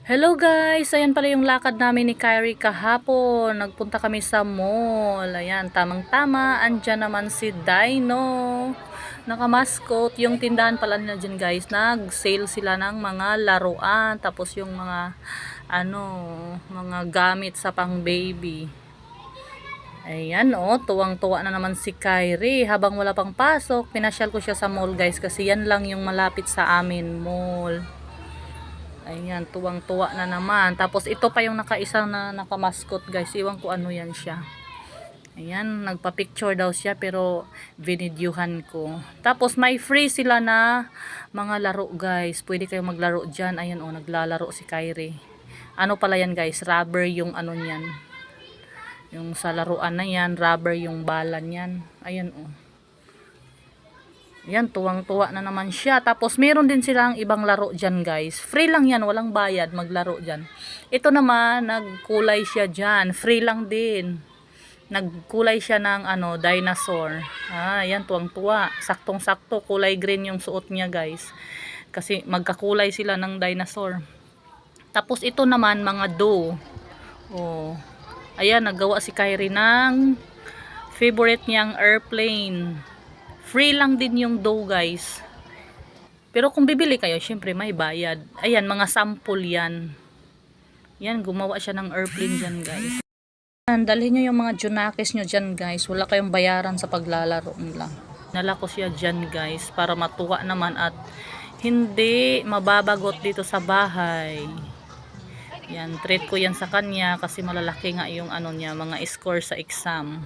Hello guys! Ayan pala yung lakad namin ni Kyrie kahapon. Nagpunta kami sa mall. Ayan, tamang-tama. Andyan naman si Dino. Nakamaskot. Yung tindahan pala nila dyan guys. Nag-sale sila ng mga laruan. Tapos yung mga ano, mga gamit sa pang baby. Ayan oh, tuwang-tuwa na naman si Kyrie. Habang wala pang pasok, pinasyal ko siya sa mall guys. Kasi yan lang yung malapit sa amin mall. Ayan, tuwang-tuwa na naman. Tapos ito pa yung nakaisang na nakamaskot guys. Iwan ko ano yan siya. Ayan, nagpa-picture daw siya pero vinidyuhan ko. Tapos may free sila na mga laro guys. Pwede kayo maglaro dyan. Ayan oh, naglalaro si Kyrie. Ano pala yan guys? Rubber yung ano niyan. Yung sa laruan na yan, rubber yung bala niyan. Ayan oh. Yan, tuwang-tuwa na naman siya. Tapos, meron din silang ibang laro dyan, guys. Free lang yan, walang bayad maglaro dyan. Ito naman, nagkulay siya dyan. Free lang din. Nagkulay siya ng ano, dinosaur. Ah, yan, tuwang-tuwa. Saktong-sakto, kulay green yung suot niya, guys. Kasi magkakulay sila ng dinosaur. Tapos, ito naman, mga do. Oh. Ayan, naggawa si Kyrie ng favorite niyang airplane. Free lang din yung dough guys. Pero kung bibili kayo, syempre may bayad. Ayan, mga sample yan. Yan, gumawa siya ng airplane dyan guys. Yan, dalhin nyo yung mga junakis nyo dyan guys. Wala kayong bayaran sa paglalaro nila. Nala ko siya dyan guys para matuwa naman at hindi mababagot dito sa bahay. Yan, treat ko yan sa kanya kasi malalaki nga yung ano niya, mga score sa exam.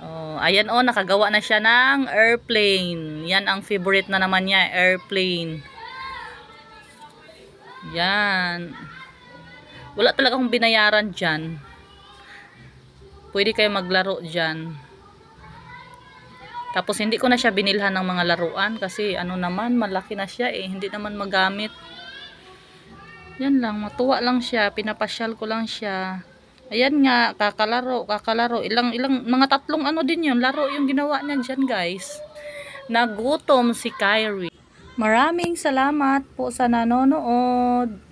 Oh, ayan oh, nakagawa na siya ng airplane. Yan ang favorite na naman niya, airplane. Yan. Wala talaga akong binayaran dyan. Pwede kayo maglaro dyan. Tapos hindi ko na siya binilhan ng mga laruan kasi ano naman, malaki na siya eh. Hindi naman magamit. Yan lang, matuwa lang siya. Pinapasyal ko lang siya. Ayan nga, kakalaro, kakalaro. Ilang, ilang, mga tatlong ano din yun. Laro yung ginawa niya dyan, guys. Nagutom si Kyrie. Maraming salamat po sa nanonood.